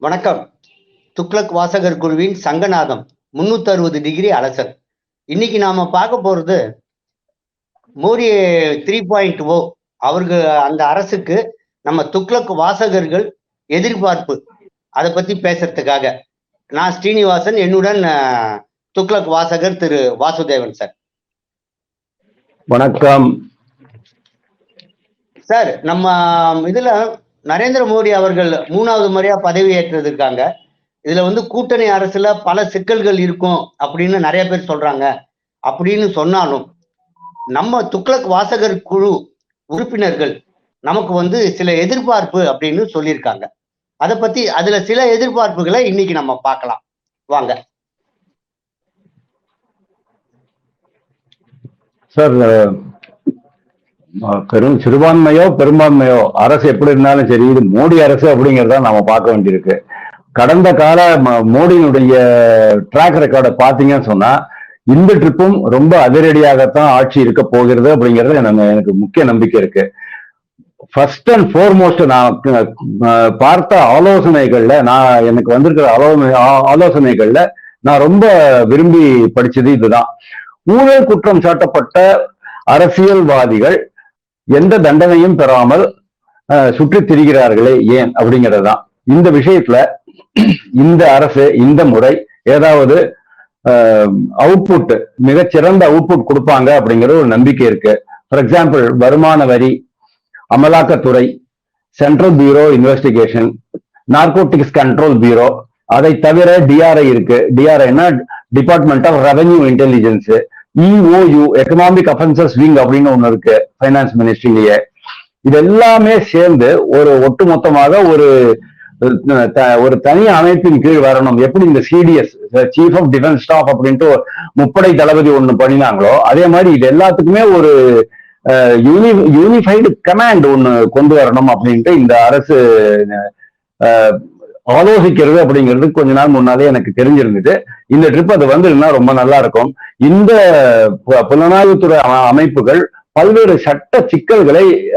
வணக்கம். துக்ளக் வாசகர் குழுவின் சங்கநாதம் முன்னூத்தி அறுபது டிகிரி அலசல். இன்னைக்கு நாம பார்க்க போறது மோடி த்ரீ பாயிண்ட் ஓ அவருக்கு அந்த அரசுக்கு நம்ம துக்ளக் வாசகர்கள் எதிர்பார்ப்பு. அதை பத்தி பேசுறதுக்காக. நான் ஸ்ரீனிவாசன் என்னுடன் துக்ளக் வாசகர் திரு வாசுதேவன் சார். வணக்கம். சார் நம்ம இதுல நரேந்திர மோடி அவர்கள் மூணாவது முறையா பதவி ஏற்றிருக்காங்க. இதுல வந்து கூட்டணி அரசுல பல சிக்கல்கள் இருக்கும் அப்படின்னு நிறைய பேர் சொல்றாங்க. அப்படின்னு சொன்னாலும் நம்ம துக்ளக் வாசகர் குழு உறுப்பினர்கள் நமக்கு வந்து சில எதிர்பார்ப்பு அப்படின்னு சொல்லியிருக்காங்க. அதை பத்தி அதுல சில எதிர்பார்ப்புகளை இன்னைக்கு நம்ம பார்க்கலாம். வாங்க. சார் பெரும் சிறுபான்மையோ பெரும்பான்மையோ அரசு எப்படி இருந்தாலும் சரி இது மோடி அரசு அப்படிங்கறத நாம பார்க்க வேண்டியிருக்கு. கடந்த கால ம- மோடியினுடைய ட்ராக் ரெக்கார்டை பார்த்தீங்கன்னு சொன்னா இந்த ட்ரிப்பும் ரொம்ப அதிரடியாகத்தான் ஆட்சி இருக்க போகிறது அப்படிங்கிறது எனக்கு எனக்கு முக்கிய நம்பிக்கை இருக்கு. ஃபர்ஸ்ட் அண்ட் ஃபோர்மோஸ்ட் நான் பார்த்த ஆலோசனைகள்ல நான் எனக்கு வந்திருக்கிற ஆலோசனை ஆலோசனைகள்ல நான் ரொம்ப விரும்பி படிச்சது இதுதான். ஊழல் குற்றம் சாட்டப்பட்ட அரசியல்வாதிகள் எந்த தண்டனையும் பெறாமல் சுற்றித் திரிகிறார்களே ஏன் அப்படிங்கிறது தான் இந்த விஷயத்துல இந்த அரசு இந்த முறை ஏதாவது அவுட்புட் மிகச்சிறந்த அவுட்புட் கொடுப்பாங்க அப்படிங்கிற ஒரு நம்பிக்கை இருக்கு. ஃபார் எக்ஸாம்பிள் வருமான வரி அமலாக்கத்துறை central bureau investigation narcotics control bureau அதை தவிர டிஆர்ஐ இருக்கு. டிஆர்ஐனா department of revenue intelligence EOU economic offences wing அப்படின்னு ஒண்ணு இருக்கு ஃபைனான்ஸ் மினிஸ்ட்ரிலேயே இது எல்லாமே சேர்ந்து ஒரு ஒட்டுமொத்தமாக ஒரு த- ஒரு தனி அமைப்பின் கீழ் வரணும். எப்படி இந்த CDS chief of defence staff அப்படின்ட்டு முப்படை தளபதி ஒண்ணு பண்ணினாங்களோ அதே மாதிரி இது எல்லாத்துக்குமே ஒரு யூனி யூனிஃபைடு கமாண்ட் ஒண்ணு கொண்டு வரணும் அப்படின்ட்டு இந்த அரசு ஆலோசிக்கிறது அப்படிங்கிறது கொஞ்ச நாள் முன்னாலே எனக்கு தெரிஞ்சிருந்தது. இந்த ட்ரிப் அது வந்ததுன்னா ரொம்ப நல்லா இருக்கும் இந்த பு- புலனாய்வுத்துறை அமைப்புகள் பல்வேறு சட்ட சிக்கல்களை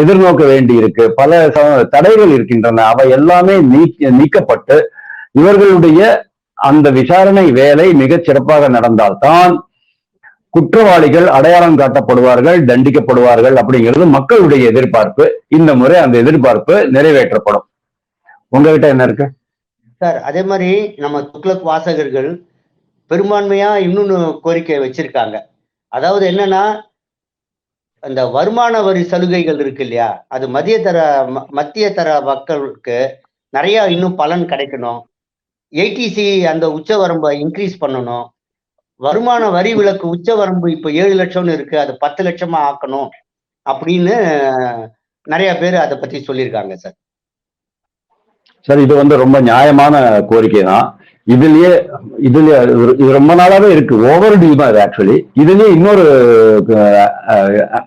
எதிர்நோக்க வேண்டி இருக்கு பல ச- தடைகள் இருக்கின்றன. அவை எல்லாமே நீக்கப்பட்டு இவர்களுடைய அந்த விசாரணை வேலை மிகச் சிறப்பாக நடந்தால்தான் குற்றவாளிகள் அடையாளம் காட்டப்படுவார்கள் தண்டிக்கப்படுவார்கள் அப்படிங்கிறது மக்களுடைய எதிர்பார்ப்பு. இந்த முறை அந்த எதிர்பார்ப்பு நிறைவேற்றப்படும். உங்ககிட்ட என்ன இருக்கு? சார் அதே மாதிரி நம்ம துக்ளக் வாசகர்கள் பெரும்பான்மையா இன்னொன்னு கோரிக்கை வச்சிருக்காங்க. அதாவது என்னன்னா அந்த வருமான வரி சலுகைகள் இருக்கு இல்லையா? அது மத்திய தர ம- மத்திய தர மக்களுக்கு நிறைய இன்னும் பலன் கிடைக்கணும். ஏடிசி அந்த உச்சவரம்பை இன்க்ரீஸ் பண்ணணும். வருமான வரி விலக்கு உச்சவரம்பு இப்போ ஏழு லட்சம்னு இருக்கு. அது பத்து லட்சமா ஆக்கணும் அப்படின்னு நிறைய பேர் அதை பத்தி சொல்லியிருக்காங்க சார். சார் இது வந்து ரொம்ப நியாயமான கோரிக்கை தான். இதுலயே இதுலயே இது- இது ரொம்ப நாளாவே இருக்கு. ஓவர் டியூ தான் இது ஆக்சுவலி இதுலயே இன்னொரு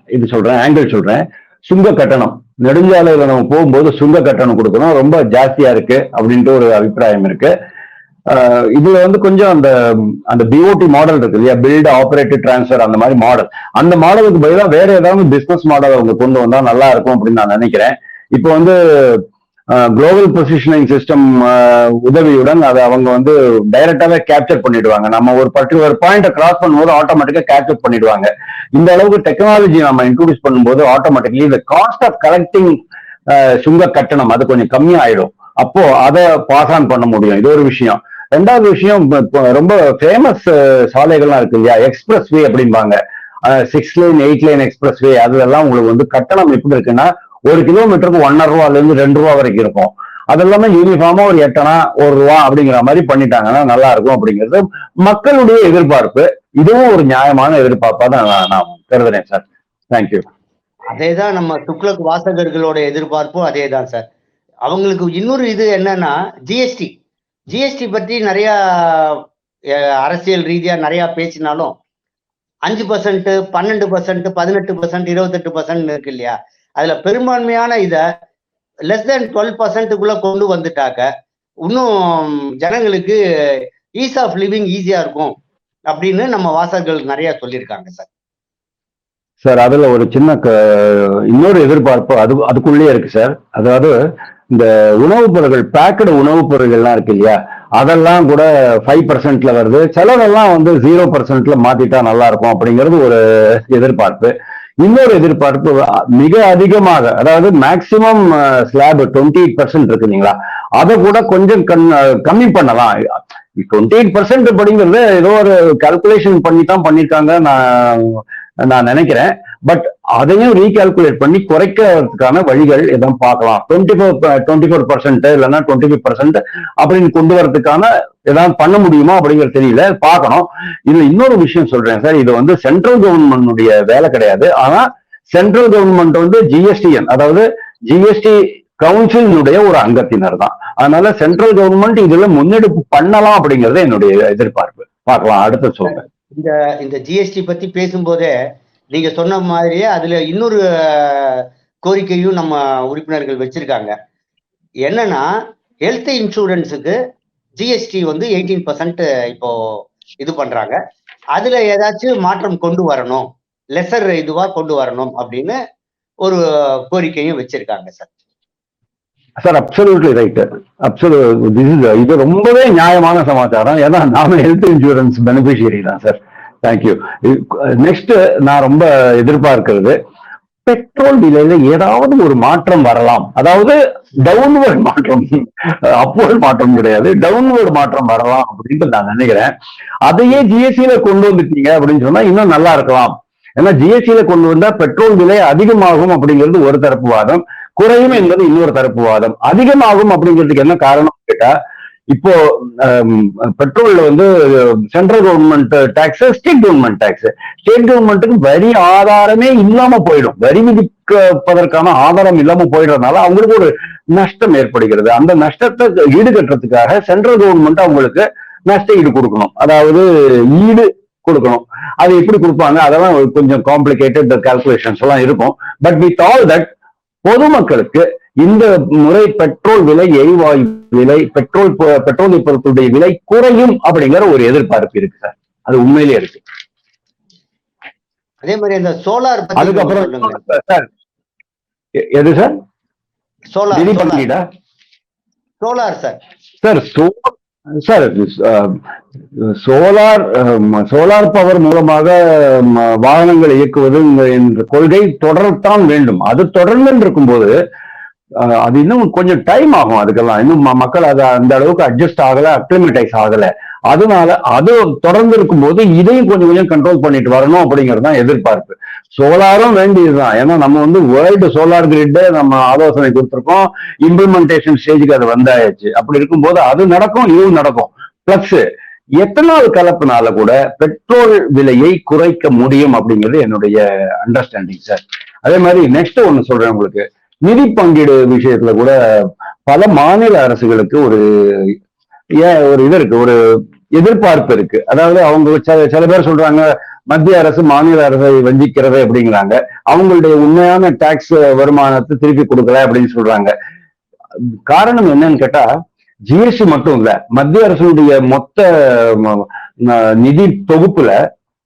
இது சொல்றேன் ஆங்கிள் சொல்றேன். சுங்க கட்டணம். நெடுஞ்சாலையில நம்ம போகும்போது சுங்க கட்டணம் கொடுக்கணும். ரொம்ப ஜாஸ்தியா இருக்கு அப்படின்ட்டு ஒரு அபிப்பிராயம் இருக்கு. இதுல வந்து கொஞ்சம் அந்த அந்த பிஓடி மாடல் இருக்கு இல்லையா? பில்ட் ஆபரேட்டிவ் டிரான்ஸ்ஃபர் அந்த மாதிரி மாடல் அந்த மாடலுக்கு பதிலாக வேற ஏதாவது பிசினஸ் மாடல் அவங்க கொண்டு வந்தா நல்லா இருக்கும் அப்படின்னு நான் நினைக்கிறேன். இப்போ வந்து குளோபல் பொசிஷனிங் சிஸ்டம் உதவியுடன் அதை அவங்க வந்து டைரக்டாவே கேப்சர் பண்ணிடுவாங்க. நம்ம ஒரு பர்டிகுலர் பாயிண்ட்டை கிராஸ் பண்ணும்போது ஆட்டோமேட்டிக்கா கேப்சர் பண்ணிடுவாங்க. இந்த அளவுக்கு டெக்னாலஜி நம்ம இன்ட்ரோடியூஸ் பண்ணும்போது ஆட்டோமேட்டிக்லி இந்த காஸ்ட் ஆஃப் கலெக்டிங் சுங்க கட்டணம் அது கொஞ்சம் கம்மியாயிடும். அப்போ அதை பாஸ் ஆன் பண்ண முடியும். இது ஒரு விஷயம். ரெண்டாவது விஷயம் ரொம்ப ஃபேமஸ் சாலைகள்லாம் இருக்கு இல்லையா? எக்ஸ்பிரஸ் வே அப்படிம்பாங்க. Six line eight line express way அதுலலாம் உங்களுக்கு வந்து கட்டணம் எப்படி இருக்குன்னா ஒரு கிலோமீட்டருக்கு ஒன்னரை ரூபால இருந்து ரெண்டு ரூபா வரைக்கும் இருக்கும். அதெல்லாமே யூனிஃபார்மா ஒரு எட்டனா ஒரு ரூபா அப்படிங்கிற மாதிரி பண்ணிட்டாங்கன்னா நல்லா இருக்கும் அப்படிங்கிறது மக்களுடைய எதிர்பார்ப்பு. இதுவும் ஒரு நியாயமான எதிர்பார்ப்பா தான் நான் நான் கருதுறேன் சார். தேங்க்யூ அதேதான் நம்ம துக்ளக் வாசகர்களோட எதிர்பார்ப்பும் அதே தான் சார். அவங்களுக்கு இன்னொரு இது என்னன்னா ஜிஎஸ்டி ஜிஎஸ்டி பற்றி நிறைய அஹ், அரசியல் ரீதியா நிறைய பேசினாலும் அஞ்சு பர்சன்ட் பன்னெண்டு பர்சன்ட் பதினெட்டு பர்சன்ட் இருபத்தெட்டு பர்சன்ட் இருக்கு இல்லையா? அதுல பெரும்பான்மையான இதை லெஸ் தென் டுவெல் பர்சன்ட்டுக்குள்ள கொண்டு வந்துட்டாக்க இன்னும் ஜனங்களுக்கு ஈஸ் ஆஃப் லிவிங் ஈஸியா இருக்கும் அப்படின்னு நம்ம வாசகர்கள் நிறைய சொல்லியிருக்காங்க சார். சார் அதுல ஒரு சின்ன க- இன்னொரு எதிர்பார்ப்பு அது அதுக்குள்ளேயே இருக்கு சார். அதாவது இந்த உணவுப் பொருட்கள் பேக்கடு உணவுப் பொருட்கள்லாம் இருக்கு இல்லையா? அதெல்லாம் கூட ஃபைவ் பர்சன்ட்ல வருது. சிலதெல்லாம் வந்து ஜீரோ பர்சன்ட்ல மாத்திட்டா நல்லா இருக்கும் அப்படிங்கிறது ஒரு எதிர்பார்ப்பு. இன்னொரு எதிர்பார்ப்பு மிக அதிகமாக அதாவது maximum slab twenty eight percent இருக்கு இல்லைங்களா? அதை கூட கொஞ்சம் கண் கம்மி பண்ணலாம். டுவெண்ட்டி எயிட் பர்சன்ட் அப்படிங்கிறது ஏதோ ஒரு கால்குலேஷன் பண்ணி தான் பண்ணியிருக்காங்க நான் நான் நினைக்கிறேன். பட் அதையும் ரீகால்குலேட் பண்ணி குறைக்கிறதுக்கான வழிகள் எதுவும் பார்க்கலாம். Twenty four twenty four percent இல்லைன்னா டுவெண்ட்டி ஃபைவ் பர்சன்ட் அப்படின்னு கொண்டு வரதுக்கான ஏதாவது பண்ண முடியுமா அப்படிங்கிறது தெரியல. பார்க்கணும். இதுல இன்னொரு விஷயம் சொல்றேன் சார். இது வந்து சென்ட்ரல் கவர்மெண்டுடைய வேலை கிடையாது. ஆனா சென்ட்ரல் கவர்மெண்ட் வந்து ஜிஎஸ்டிஎன் அதாவது ஜிஎஸ்டி கவுன்சிலினுடைய ஒரு அங்கத்தினர் தான். அதனால சென்ட்ரல் கவர்மெண்ட் இதுல முன்னெடுப்பு பண்ணலாம் அப்படிங்கறது என்னுடைய எதிர்பார்ப்பு. பார்க்கலாம். அடுத்த சொல்றேன் இந்த இந்த ஜிஎஸ்டி பத்தி பேசும்போதே நீங்க சொன்ன மாதிரியே அதுல இன்னொரு கோரிக்கையும் நம்ம உறுப்பினர்கள் வச்சிருக்காங்க. என்னன்னா ஹெல்த் இன்சூரன்ஸுக்கு ஜிஎஸ்டி வந்து எயிட்டீன் பர்சன்ட் இப்போ இது பண்றாங்க. அதுல ஏதாச்சும் மாற்றம் கொண்டு வரணும் லெசர் இதுவா கொண்டு வரணும் அப்படின்னு ஒரு கோரிக்கையும் வச்சிருக்காங்க sir. Sir absolutely right absolute இது ரொம்பவே நியாயமான சமாச்சாரம். ஏன்னா நாம ஹெல்த் இன்சூரன்ஸ் பெனிஃபிஷியரி தான் சார். தேங்க்யூ நெக்ஸ்ட் நான் ரொம்ப எதிர்பார்க்கிறது பெட்ரோல் விலையில ஏதாவது ஒரு மாற்றம் வரலாம். அதாவது டவுன்வர்ட் மாற்றம். அப்வர்ட் மாற்றம் கிடையாது. டவுன்வர்ட் மாற்றம் வரலாம் அப்படின்ட்டு நான் நினைக்கிறேன். அதையே ஜிஎஸ்டியில கொண்டு வந்துட்டீங்க அப்படின்னு சொன்னா இன்னும் நல்லா இருக்கலாம். ஏன்னா ஜிஎஸ்டியில கொண்டு வந்தா பெட்ரோல் விலை அதிகமாகும் அப்படிங்கிறது ஒரு தரப்பு வாதம். குறையும் என்பது இன்னொரு தரப்பு வாதம். அதிகமாகும் அப்படிங்கிறதுக்கு என்ன காரணம் கேட்டா இப்போ பெட்ரோல்ல வந்து central government tax state government tax state கவர்மெண்ட்டுக்கு வரி ஆதாரமே இல்லாம போயிடும். வரி விதிப்பதற்கான ஆதாரம் இல்லாம போயிடுறதுனால அவங்களுக்கு ஒரு நஷ்டம் ஏற்படுகிறது. அந்த நஷ்டத்தை ஈடுகட்டுறதுக்காக சென்ட்ரல் கவர்மெண்ட் அவங்களுக்கு நஷ்ட ஈடு கொடுக்கணும். அதாவது ஈடு கொடுக்கணும். அது எப்படி கொடுப்பாங்க? அதெல்லாம் கொஞ்சம் காம்ப்ளிகேட்டட் கால்குலேஷன்ஸ் எல்லாம் இருக்கும். பட் வித் ஆல் தட் பொதுமக்களுக்கு இந்த முறை பெட்ரோல் விலை எரிவாயு விலை பெட்ரோல் பொ- பெட்ரோல் பொருட்களுடைய விலை குறையும் அப்படிங்கிற ஒரு எதிர்பார்ப்பு இருக்கு சார். அது உண்மையிலேயே இருக்கு. அதே மாதிரி அந்த சோலார் அதுக்கப்புறம் சார் எது sir? Solar solar. Sir. Sir sir solar solar power மூலமாக வாகனங்கள் இயக்குவது இந்த- என்ற கொள்கை தொடரத்தான் வேண்டும். அது தொடர்ந்து இருக்கும்போது அது இன்னும் கொஞ்சம் டைம் ஆகும் அதுக்கெல்லாம். இன்னும் மக்கள் அதை அந்த அளவுக்கு அட்ஜஸ்ட் ஆகல அக்ளிமேட்டைஸ் ஆகல. அதனால அது தொடர்ந்து இருக்கும்போது இதையும் கொஞ்சம் கொஞ்சம் கண்ட்ரோல் பண்ணிட்டு வரணும் அப்படிங்கிறது தான் எதிர்பார்ப்பு. சோலாரும் வேண்டியதுதான். ஏன்னா நம்ம வந்து வேர்ல்டு சோலார் கிரிட்டு நம்ம ஆலோசனை கொடுத்துருக்கோம். இம்ப்ளிமெண்டேஷன் ஸ்டேஜுக்கு அது வந்தாயாச்சு அப்படி இருக்கும்போது அது நடக்கும் இதுவும் நடக்கும். பிளஸ் எத்தனால் கலப்பினால கூட பெட்ரோல் விலையை குறைக்க முடியும் அப்படிங்கிறது என்னுடைய அண்டர்ஸ்டாண்டிங் சார் அதே மாதிரி நெக்ஸ்ட் ஒன்று சொல்றேன் உங்களுக்கு. நிதி பங்கீடு விஷயத்துல கூட பல மாநில அரசுகளுக்கு ஒரு ஏன் ஒரு இது இருக்கு ஒரு எதிர்பார்ப்பு இருக்கு. அதாவது அவங்க சில சில பேர் சொல்றாங்க மத்திய அரசு மாநில அரசை வஞ்சிக்கிறது அப்படிங்கிறாங்க. அவங்களுடைய உண்மையான டாக்ஸ் வருமானத்தை திருப்பி கொடுக்கல அப்படின்னு சொல்றாங்க. காரணம் என்னன்னு கேட்டா ஜிஎஸ்டி மட்டும் இல்ல மத்திய அரசுடைய மொத்த நிதி தொகுப்புல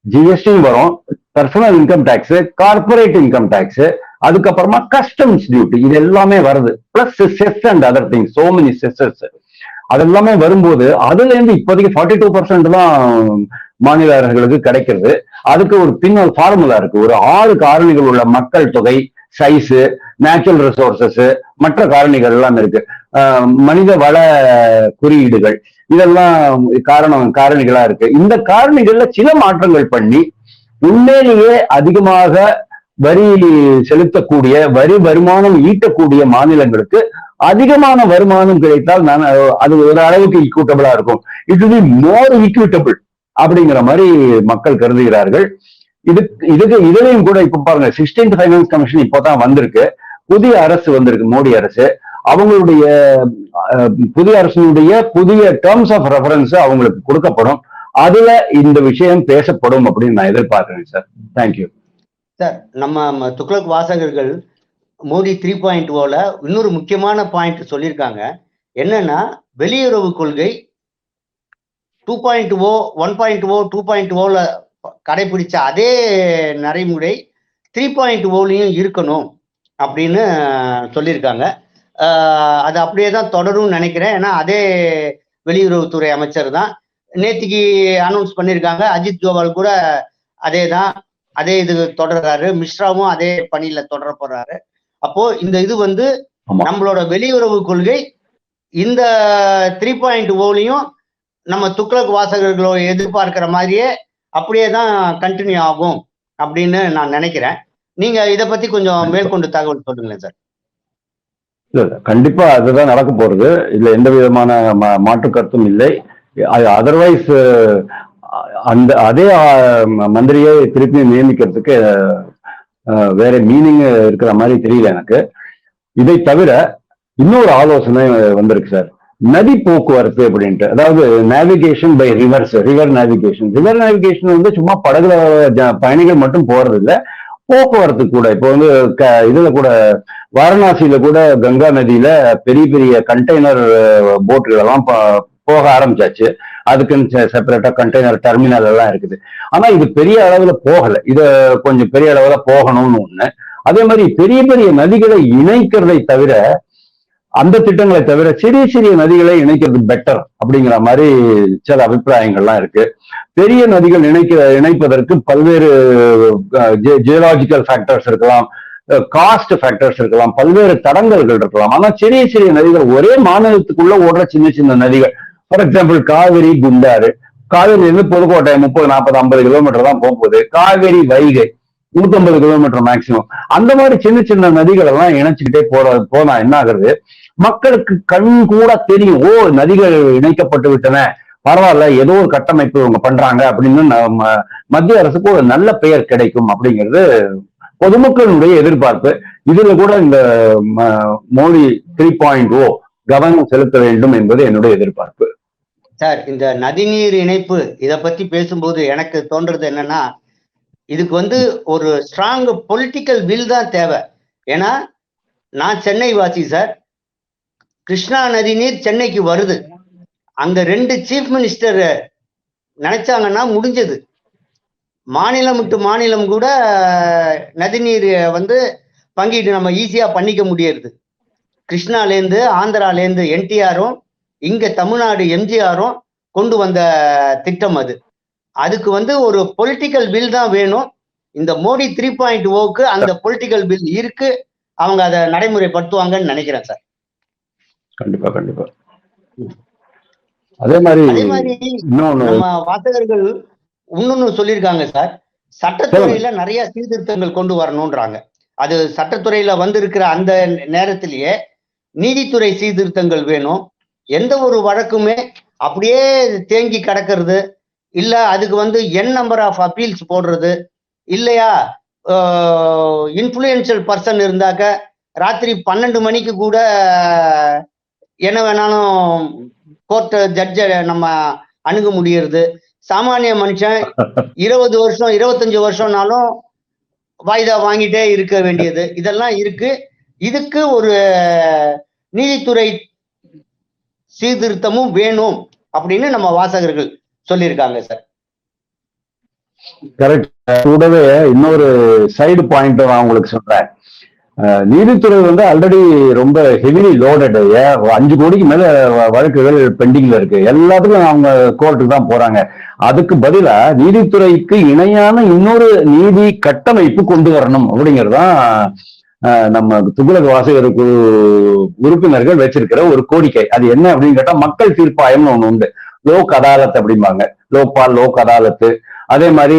ஜிஎஸ்டியும் வரும். Personal income tax corporate income tax அதுக்கப்புறமா கஸ்டம்ஸ் டியூட்டி இது எல்லாமே வருது. Plus cess and other things so many cesses அதெல்லாமே வரும்போது அதுல இருந்து இப்போதைக்கு ஃபார்ட்டி டூ பர்சன்ட் தான் மாநில அரசுகளுக்கு கிடைக்கிறது. அதுக்கு ஒரு பின்னல் ஃபார்முலா இருக்கு. ஒரு ஆறு காரணிகள் உள்ள மக்கள் தொகை சைஸ் நேச்சுரல் ரிசோர்சஸ் மற்ற காரணிகள் எல்லாம் இருக்கு. ஆஹ் மனித வள குறியீடுகள் இதெல்லாம் காரணம் காரணிகளா இருக்கு. இந்த காரணிகள்ல சில மாற்றங்கள் பண்ணி உண்மையிலேயே அதிகமாக வரி செலுத்தக்கூடிய வரி வருமானம் ஈட்டக்கூடிய மாநிலங்களுக்கு அதிகமான வருமானம் கிடைத்தால் நான் அது ஒரு அளவுக்கு ஈக்குவிட்டபிளா இருக்கும். இட் பி மோர் ஈக்குவிட்டபிள் அப்படிங்கிற மாதிரி மக்கள் கருதுகிறார்கள். இது இதுக்கு இதுலயும் கூட இப்ப பாருங்க சிக்ஸ்டீன்த் ஃபைனான்ஸ் கமிஷன் இப்போதான் வந்திருக்கு. புதிய அரசு வந்திருக்கு மோடி அரசு. அவங்களுடைய புதிய அரசினுடைய புதிய டேர்ம்ஸ் ஆஃப் ரெஃபரன்ஸ் அவங்களுக்கு கொடுக்கப்படும். அதுல இந்த விஷயம் பேசப்படும் அப்படின்னு நான் எதிர்பார்க்கிறேன் சார் தேங்க்யூ சார் நம்ம துக்ளக் வாசகர்கள் மோடி த்ரீ பாயிண்ட் ஓல இன்னொரு முக்கியமான பாயிண்ட் சொல்லியிருக்காங்க. என்னன்னா வெளியுறவு கொள்கை two point O one point O two point ஓல கடைபிடிச்ச அதே நடைமுறை த்ரீ பாயிண்ட் ஓலையும் இருக்கணும் அப்படின்னு சொல்லியிருக்காங்க. அது அப்படியே தான் தொடரும்னு நினைக்கிறேன். ஏன்னா அதே வெளியுறவுத்துறை அமைச்சர் தான். நேத்திக்கு அனௌன்ஸ் பண்ணியிருக்காங்க. அஜித் ஜோவால் கூட அதே தான். அதே இது தொடர்றாரு. மிஸ்ராவும் அதே பணியில தொடர போறாரு. அப்போ இந்த இது வந்து. நம்மளோட வெளியுறவு கொள்கை இந்த த்ரீ பாயிண்ட் ஓலையும் நம்ம துக்ளக் வாசகர்களோ எதிர்பார்க்கிற மாதிரியே அப்படியே தான் கண்டினியூ ஆகும் அப்படின்னு நான் நினைக்கிறேன். நீங்க இத பத்தி கொஞ்சம் மேற்கொண்டு தகவல் சொல்லுங்களேன் சார். இல்ல கண்டிப்பா அதுதான் நடக்க போறது. இதுல எந்த விதமான மாற்று கருத்தும் இல்லை. அதர்வைஸ் அந்த அதே மந்திரியை திருப்பி நியமிக்கிறதுக்கு வேற மீனிங் இருக்கிற மாதிரி தெரியல எனக்கு. இதை தவிர இன்னொரு ஆலோசனை வந்திருக்கு சார். நதி போக்குவரத்து அப்படின்ட்டு. அதாவது navigation by rivers river navigation river navigation வந்து சும்மா படகுல பயணிகள் மட்டும் போறது இல்ல போக்குவரத்து கூட. இப்போ வந்து க- இதுல கூட வாரணாசியில கூட கங்கா நதியில பெரிய பெரிய கண்டெய்னர் போட்டுகள் எல்லாம் போக ஆரம்பிச்சாச்சு. அதுக்குன்னு செப்பரேட்டா கண்டெய்னர் டெர்மினல் எல்லாம் இருக்குது. ஆனா இது பெரிய அளவுல போகல. இது கொஞ்சம் பெரிய அளவுல போகணும்னு ஒண்ணு. அதே மாதிரி பெரிய பெரிய நதிகளை இணைக்கிறதை தவிர அந்த திட்டங்களை தவிர சிறிய சிறிய நதிகளை இணைக்கிறது பெட்டர் அப்படிங்கிற மாதிரி சில அபிப்பிராயங்கள்லாம் இருக்கு. பெரிய நதிகள் இணைக்க இணைப்பதற்கு பல்வேறு ஜியலாஜிக்கல் ஃபேக்டர்ஸ் இருக்கலாம் காஸ்ட் ஃபேக்டர்ஸ் இருக்கலாம் பல்வேறு தடங்கல்கள் இருக்கலாம். ஆனா சிறிய சிறிய நதிகள் ஒரே மாநிலத்துக்குள்ள ஓடுற சின்ன சின்ன நதிகள் ஃபார் எக்ஸாம்பிள் காவிரி குண்டாறு. காவிரியிலிருந்து புதுக்கோட்டை முப்பது நாற்பது ஐம்பது கிலோமீட்டர் தான் போகும்போது காவேரி வைகை நூத்தம்பது கிலோமீட்டர் மேக்சிமம் அந்த மாதிரி சின்ன சின்ன நதிகள் எல்லாம் இணைச்சுக்கிட்டே போற போனா என்ன ஆகுறது மக்களுக்கு கண் கூட தெரியும் ஓ நதிகள் இணைக்கப்பட்டு விட்டன பரவாயில்ல ஏதோ ஒரு கட்டமைப்பு இவங்க பண்றாங்க அப்படின்னு நம்ம மத்திய அரசுக்கு ஒரு நல்ல பெயர் கிடைக்கும் அப்படிங்கிறது பொதுமக்களுடைய எதிர்பார்ப்பு. இதுல கூட இந்த ம- மோடி த்ரீ பாயிண்ட் ஓ கவனம் செலுத்த வேண்டும் என்பது என்னுடைய எதிர்பார்ப்பு. சார் இந்த நதிநீர் இணைப்பு இதை பத்தி பேசும்போது எனக்கு தோன்றது என்னன்னா இதுக்கு வந்து ஒரு ஸ்ட்ராங் பொலிட்டிக்கல் வில் தான் தேவை. ஏன்னா நான் சென்னை வாசி சார். கிருஷ்ணா நதி நீர் சென்னைக்கு வருது. அங்க ரெண்டு சீஃப் மினிஸ்டர் நினைச்சாங்கன்னா முடிஞ்சது. மாநிலம் விட்டு மாநிலம் கூட நதிநீர் வந்து பங்கீடு நம்ம ஈஸியா பண்ணிக்க முடியாது கிருஷ்ணாலேருந்து ஆந்திராலேருந்து என்டிஆரும் இங்க தமிழ்நாடு எம்ஜிஆரும் கொண்டு வந்த திட்டம் அது. அதுக்கு வந்து ஒரு பொலிட்டிக்கல் பில் தான் வேணும். இந்த மோடி த்ரீ பாயிண்ட் ஓக்கு அந்த பொலிட்டிக்கல் பில் இருக்கு. அவங்க அதை நடைமுறைப்படுத்துவாங்கன்னு நினைக்கிறேன் சார். கண்டிப்பா கண்டிப்பா. அதே மாதிரி நம்ம வாசகர்கள் இன்னொன்னு சொல்லியிருக்காங்க சார். சட்டத்துறையில நிறைய சீர்திருத்தங்கள் கொண்டு வரணும்ன்றாங்க. அது சட்டத்துறையில வந்திருக்கிற அந்த நேரத்திலேயே நீதித்துறை சீர்திருத்தங்கள் வேணும். எந்த ஒரு வழக்குமே அப்படியே தேங்கி கிடக்கிறது. இல்ல அதுக்கு வந்து என் நம்பர் ஆஃப் அப்பீல்ஸ் போடுறது. இல்லையா? இன்ஃப்ளூயன்ஷியல் பர்சன் இருந்தாக்க ராத்திரி பன்னெண்டு மணிக்கு கூட என்ன வேணாலும் கோர்ட் ஜட்ஜை நம்ம அணுக முடியறது. சாமானிய மனுஷன் இருபது வருஷம் இருபத்தஞ்சு வருஷம்னாலும் வாய்தா வாங்கிட்டே இருக்க வேண்டியது. இதெல்லாம் இருக்கு. இதுக்கு ஒரு நீதித்துறை சீர்திருத்தமும் வேணும் அப்படின்னு நம்ம வாசகர்கள் சொல்லியிருக்காங்க சார். கரெக்ட் கூடவே இன்னொரு சைடு பாயிண்ட் நான் உங்களுக்கு சொல்றேன். நீதித்துறை வந்து ஆல்ரெடி ரொம்ப ஹெவிலி லோடட் அஞ்சு கோடிக்கு மேல வழக்குகள் பெண்டிங்ல இருக்கு. எல்லாத்துக்கும் அவங்க கோர்ட்டுக்கு தான் போறாங்க. அதுக்கு பதிலா நீதித்துறைக்கு இணையான இன்னொரு நீதி கட்டமைப்பு கொண்டு வரணும் அப்படிங்கறதுதான் நம்ம துகுலக வாசகர் குழு உறுப்பினர்கள் வச்சிருக்கிற ஒரு கோரிக்கை. அது என்ன அப்படின்னு கேட்டா மக்கள் தீர்ப்பாயம்னு ஒண்ணு உண்டு. லோக் அதாலத் அப்படிம்பாங்க. லோக்பால் லோக் அதாலத்து. அதே மாதிரி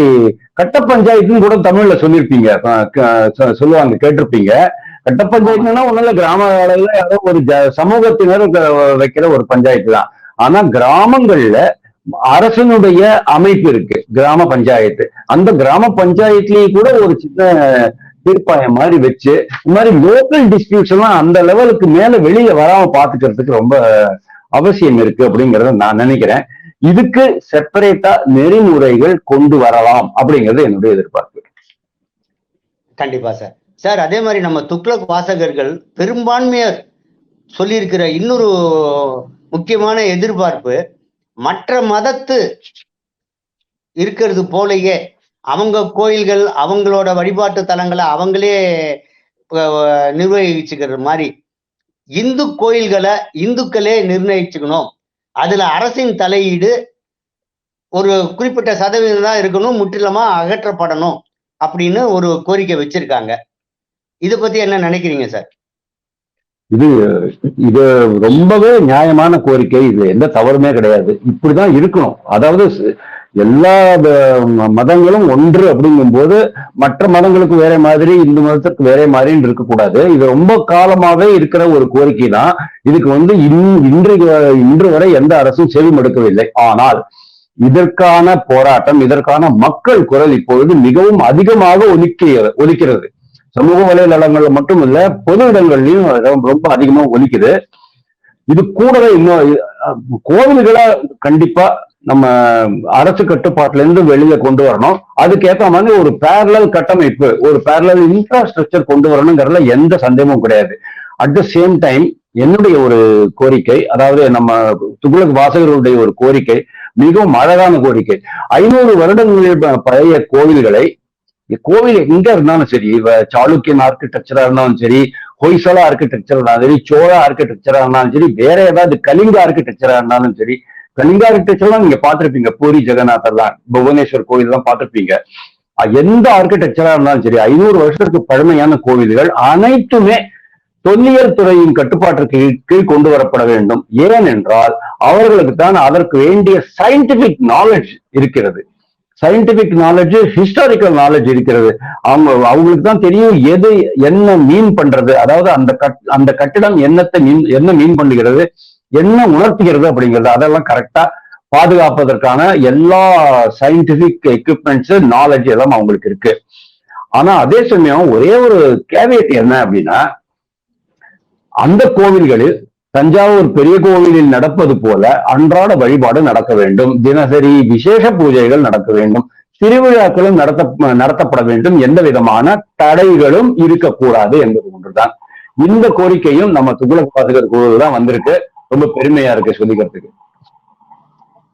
கட்ட பஞ்சாயத்துன்னு கூட தமிழ்ல சொல்லியிருப்பீங்க சொல்லுவாங்க கேட்டிருப்பீங்க. கட்ட பஞ்சாயத்துனா ஒண்ணும் கிராம அளவுல யாரோ ஒரு ஜ- சமூகத்தினர் க- வைக்கிற ஒரு பஞ்சாயத்து தான். ஆனா கிராமங்கள்ல அரசனுடைய அமைப்பு இருக்கு கிராம பஞ்சாயத்து. அந்த கிராம பஞ்சாயத்துலயும் கூட ஒரு சின்ன தீர்ப்பாயம் மாதிரி வச்சு இந்த மாதிரி லோக்கல் டிஸ்பியூட்ஸ் எல்லாம் அந்த லெவலுக்கு மேல வெளியில வராம பாத்துக்கிறதுக்கு ரொம்ப அவசியம் இருக்கு அப்படிங்கறத நான் நினைக்கிறேன். இதுக்கு செப்பரேட்டா நெறிமுறைகள் கொண்டு வரலாம் அப்படிங்கிறது என்னுடைய எதிர்பார்ப்பு. கண்டிப்பா சார். சார் அதே மாதிரி நம்ம துக்ளக் வாசகர்கள் பெரும்பான்மையர் சொல்லியிருக்கிற இன்னொரு முக்கியமான எதிர்பார்ப்பு மற்ற மதத்து இருக்கிறது போலயே அவங்க கோயில்கள் அவங்களோட வழிபாட்டு தலங்களை அவங்களே நிர்வகிச்சுக்கிற மாதிரி இந்து கோயில்களை இந்துக்களே நிர்ணயிச்சுக்கணும். அதுல அரசின் தலையீடு ஒரு குறிப்பிட்ட சதவீதம் தான் இருக்கணும் முற்றிலுமா அகற்றப்படணும் அப்படின்னு ஒரு கோரிக்கை வச்சிருக்காங்க. இதை பத்தி என்ன நினைக்கிறீங்க சார்? இது இது ரொம்பவே நியாயமான கோரிக்கை. இது எந்த தவறுமே கிடையாது. இப்படிதான் இருக்கணும். அதாவது எல்லா ம- மதங்களும் ஒன்று அப்படிங்கும்போது மற்ற மதங்களுக்கு வேற மாதிரி இந்து மதத்துக்கு வேற மாதிரின்னு இருக்கக்கூடாது. இது ரொம்ப காலமாவே இருக்கிற ஒரு கோரிக்கை தான். இதுக்கு வந்து இன்- இன்றைக்கு இன்று வரை எந்த அரசும் செவிமடுக்கவில்லை. ஆனால் இதற்கான போராட்டம் இதற்கான மக்கள் குரல் இப்பொழுது மிகவும் அதிகமாக ஒலிக்க ஒலிக்கிறது. சமூக வலைதளங்கள்ல மட்டும் இல்ல பொது இடங்கள்லயும் ரொம்ப- அதிகமா ஒலிக்குது. இது கூடவே இன்னும் கோவில்களா கோவில்களை கண்டிப்பா நம்ம அரசு கட்டுப்பாட்டிலேருந்து வெளியே கொண்டு வரணும். அதுக்கேற்ற மாதிரி ஒரு பேரலல் கட்டமைப்பு ஒரு பேரலல் இன்ஃப்ராஸ்ட்ரக்சர் கொண்டு வரணுங்கிறதுல எந்த சந்தேகமும் கிடையாது. அட் த சேம் டைம் என்னுடைய ஒரு கோரிக்கை அதாவது நம்ம துகுலக் வாசகர்களுடைய ஒரு கோரிக்கை மிகவும் அழகான கோரிக்கை. ஐநூறு வருடங்களில் பழைய கோவில்களை கோவில் எங்க இருந்தாலும் சரி இவ சாளுக்கியன் ஆர்கிடெக்சரா இருந்தாலும் சரி ஹொய்சலா ஆர்கிடெக்சரா இருந்தாலும் சரி சோழா ஆர்கிடெக்சரா இருந்தாலும் சரி வேற ஏதாவது கலிங்க ஆர்கிடெக்சரா இருந்தாலும் சரி கலிங்க ஆர்கிடெக்சர்லாம் நீங்க பார்த்திருப்பீங்க. பூரி ஜெகநாதர்லாம் புவனேஸ்வர் கோயில் எல்லாம் பார்த்திருப்பீங்க எந்த ஆர்கிடெக்சரா இருந்தாலும் சரி ஐநூறு வருஷத்துக்கு பழமையான கோவில்கள் அனைத்துமே தொல்லியல் துறையின் கட்டுப்பாட்டிற்கு கீழ் கொண்டு வரப்பட வேண்டும். ஏனென்றால் அவர்களுக்கு தான் அதற்கு வேண்டிய சயின்டிபிக் நாலேஜ் இருக்கிறது. சயின்டிபிக் நாலேஜ் ஹிஸ்டாரிக்கல் நாலேஜ் இருக்கிறது. அவங்க அவங்களுக்கு தான் தெரியும் எது என்ன மீன் பண்றது. அதாவது அந்த கட் அந்த கட்டிடம் என்னத்தை மீன் என்ன மீன் பண்ணுகிறது. என்ன உணர்த்துகிறது அப்படிங்கிறது அதெல்லாம் கரெக்டா பாதுகாப்பதற்கான எல்லா சயின்டிபிக் எக்யூப்மெண்ட்ஸ் நாலேஜ் எல்லாம் அவங்களுக்கு இருக்கு. ஆனா அதே சமயம் ஒரே ஒரு கேவியட் என்ன அப்படின்னா அந்த கோவில்களில் தஞ்சாவூர் பெரிய கோவிலில் நடப்பது போல அன்றாட வழிபாடு நடக்க வேண்டும். தினசரி விசேஷ பூஜைகள் நடக்க வேண்டும். திருவிழாக்களும் நடத்த நடத்தப்பட வேண்டும். எந்த விதமான தடைகளும் இருக்கக்கூடாது என்பது ஒன்றுதான். இந்த கோரிக்கையும் நம்ம துகுலக் வாசகர் குழு தான் வந்திருக்கு. ரொம்ப பெருமையா இருக்கு சொல்லிக்கிறதுக்கு.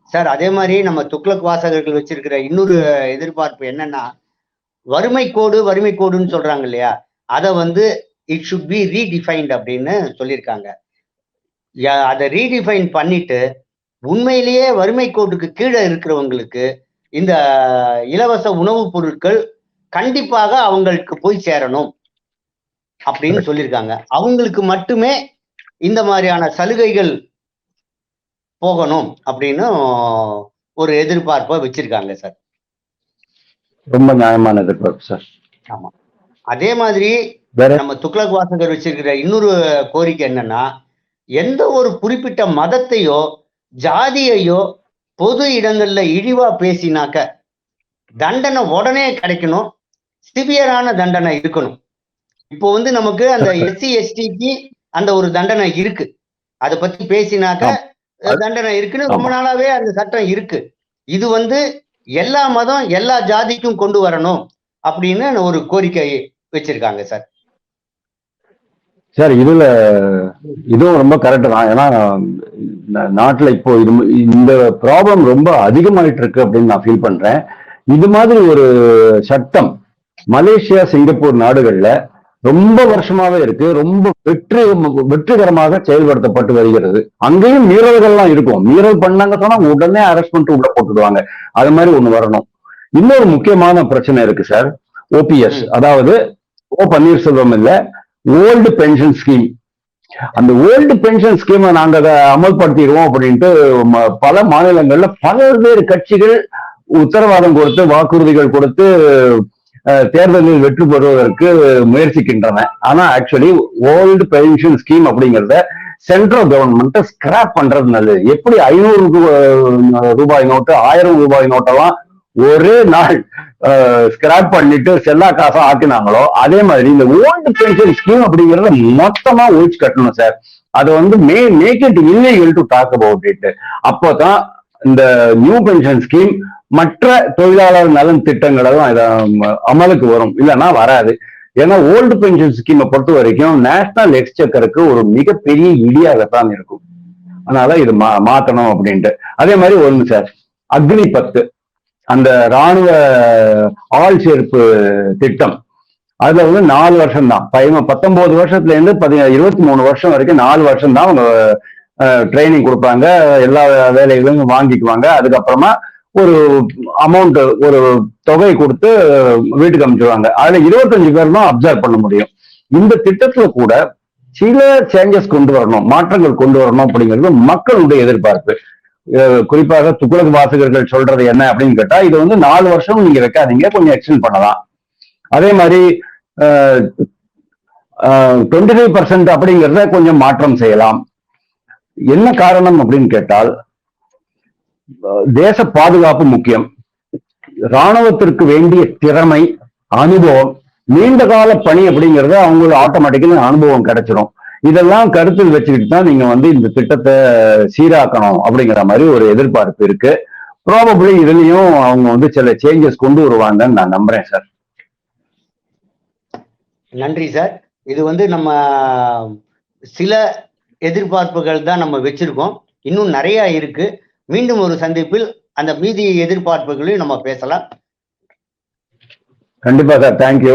சார் அதே மாதிரி நம்ம துக்ளக் வாசகர்கள் வச்சிருக்கிற இன்னொரு எதிர்பார்ப்பு என்னன்னா வறுமை கோடு வறுமை கோடுன்னு சொல்றாங்க இல்லையா? அதை வந்து இட் ஷுட் பி ரீடிஃபைன்ட் அப்படின்னு சொல்லியிருக்காங்க. அதை ரீடிஃபைன் பண்ணிட்டு உண்மையிலேயே வறுமை கோட்டுக்கு கீழே இருக்கிறவங்களுக்கு இந்த இலவச உணவுப் பொருட்கள் கண்டிப்பாக அவங்களுக்கு போய் சேரணும் அப்படின்னு சொல்லியிருக்காங்க. அவங்களுக்கு மட்டுமே இந்த மாதிரியான சலுகைகள் போகணும் அப்படின்னு ஒரு எதிர்பார்ப்பை வச்சிருக்காங்க சார். ரொம்ப நியாயமான எதிர்பார்ப்பு சார். அதே மாதிரி நம்ம துக்ளக் வாசகர் வச்சிருக்கிற இன்னொரு கோரிக்கை என்னன்னா எந்த ஒரு குறிப்பிட்ட மதத்தையோ ஜாதியையோ பொது இடங்கள்ல இழிவா பேசினாக்க தண்டனை உடனே கிடைக்கணும். சிவியரான தண்டனை இருக்கணும். இப்போ வந்து நமக்கு அந்த எஸ்சி எஸ்டிக்கு அந்த ஒரு தண்டனை இருக்கு. அதை பத்தி பேசினாக்க. தண்டனை இருக்குன்னு ரொம்ப. நாளாவே அந்த சட்டம் இருக்கு. இது வந்து எல்லா மதம் எல்லா ஜாதிக்கும் கொண்டு வரணும் அப்படின்னு ஒரு கோரிக்கை வச்சிருக்காங்க சார். சார் இதுல இதுவும் ரொம்ப கரெக்ட் தான். ஏன்னா நாட்டுல இப்போ இது இந்த ப்ராப்ளம் ரொம்ப அதிகமாயிட்டு இருக்கு அப்படின்னு நான் ஃபீல் பண்றேன். இது மாதிரி ஒரு சட்டம் மலேசியா சிங்கப்பூர் நாடுகள்ல ரொம்ப வருஷமாவே இருக்கு. ரொம்ப வெற்றி வெற்றிகரமாக செயல்படுத்தப்பட்டு வருகிறது. அங்கேயும் மீறல்கள்லாம் இருக்கும். மீறல் பண்ணாங்க சொன்னா உடனே அரெஸ்ட் பண்ணிட்டு உள்ள போட்டுடுவாங்க. அது மாதிரி ஒண்ணு வரணும். இன்னொரு முக்கியமான பிரச்சனை இருக்கு சார் ஓபிஎஸ். அதாவது ஓ பன்னீர்செல்வம் இல்ல ஓல்டு பென்ஷன் ஸ்கீம் அந்த ஓல்டு பென்ஷன் ஸ்கீமை நாங்க அதை அமல்படுத்திடுவோம் அப்படின்ட்டு பல மாநிலங்கள்ல பல்வேறு கட்சிகள் உத்தரவாதம் கொடுத்து வாக்குறுதிகள் கொடுத்து தேர்தலில் வெற்றி பெறுவதற்கு முயற்சிக்கின்றன. ஆனா ஆக்சுவலி ஓல்டு பென்ஷன் ஸ்கீம் அப்படிங்கிறத சென்ட்ரல் கவர்மெண்ட் ஸ்கிராப் பண்றது நல்லது. எப்படி ஐநூறு ரூபாய் நோட்டு ஆயிரம் ரூபாய் நோட்டெல்லாம் ஒரே நாள் ஸ்கிராப் பண்ணிட்டு செல்லா காசா ஆக்கினாங்களோ அதே மாதிரி இந்த ஓல்டு பென்ஷன் ஸ்கீம் அப்படிங்கறத மொத்தமா ஒழிச்சு கட்டணும் சார். அது வந்து may make it illegal to talk about it அப்போதான் இந்த நியூ பென்ஷன் ஸ்கீம் மற்ற தொழிலாளர் நலன் திட்டங்களெல்லாம் அமலுக்கு வரும். இல்லைன்னா வராது. ஏன்னா ஓல்டு பென்ஷன் ஸ்கீமை பொறுத்த வரைக்கும் நேஷனல் எக்ஸ்செக்கருக்கு ஒரு மிகப்பெரிய இடியாகத்தான் இருக்கும். அதனால இது மா மாத்தணும் அப்படின்ட்டு. அதே மாதிரி ஒண்ணு சார் அக்னி பத்து. அந்த ராணுவ ஆள் சேர்ப்பு திட்டம். அதுல வந்து நாலு வருஷம் தான் பையன் பத்தொன்பது வருஷத்துல இருந்து பதி இருபத்தி மூணு வருஷம் வரைக்கும் நாலு வருஷம் தான் அவங்க ட்ரைனிங் கொடுப்பாங்க. எல்லா வேலைகளையும் வாங்கிக்குவாங்க. அதுக்கப்புறமா ஒரு அமௌண்ட் ஒரு தொகை கொடுத்து வீட்டுக்கு அமைச்சிருவாங்க அதுல இருபத்தஞ்சு பேர் தான் அப்சர்வ் பண்ண முடியும். இந்த திட்டத்துல கூட சில சேஞ்சஸ் கொண்டு வரணும் மாற்றங்கள் கொண்டு வரணும் அப்படிங்கிறது மக்களுடைய எதிர்பார்ப்பு. குறிப்பாக துக்குளக வாசகர்கள் சொல்றது என்ன அப்படின்னு கேட்டா இது வந்து நாலு வருஷம் நீங்க வைக்காதீங்க கொஞ்சம் எக்ஸ்டெண்ட் பண்ணலாம். அதே மாதிரி டுவெண்ட்டி ஃபைவ் பர்சன்ட் அப்படிங்கிறத கொஞ்சம் மாற்றம் செய்யலாம். என்ன காரணம் அப்படின்னு கேட்டால் தேச பாதுகாப்பு முக்கியம். ராணுவத்திற்கு வேண்டிய திறமை அனுபவம் நீண்ட கால பணி அப்படிங்கிறது அவங்களுக்கு ஆட்டோமேட்டிக்கலி அனுபவம் கிடைச்சிரும். இதெல்லாம் கருத்தில் வச்சுக்கிட்டு தான் நீங்க வந்து இந்த திட்டத்தை சீராக்கணும் அப்படிங்கிற மாதிரி ஒரு எதிர்பார்ப்பு இருக்கு. ப்ராபபிளி இதுலயும் அவங்க வந்து சில சேஞ்சஸ் கொண்டு வருவாங்கன்னு நான் நம்புறேன் சார் நன்றி சார் இது வந்து நம்ம சில எதிர்பார்ப்புகள் தான் நம்ம வச்சிருக்கோம். இன்னும் நிறைய இருக்கு. மீண்டும் ஒரு சந்திப்பில் அந்த மீதி எதிர்பார்ப்புகளையும் நம்ம பேசலாம். கண்டிப்பா சார் தேங்க்யூ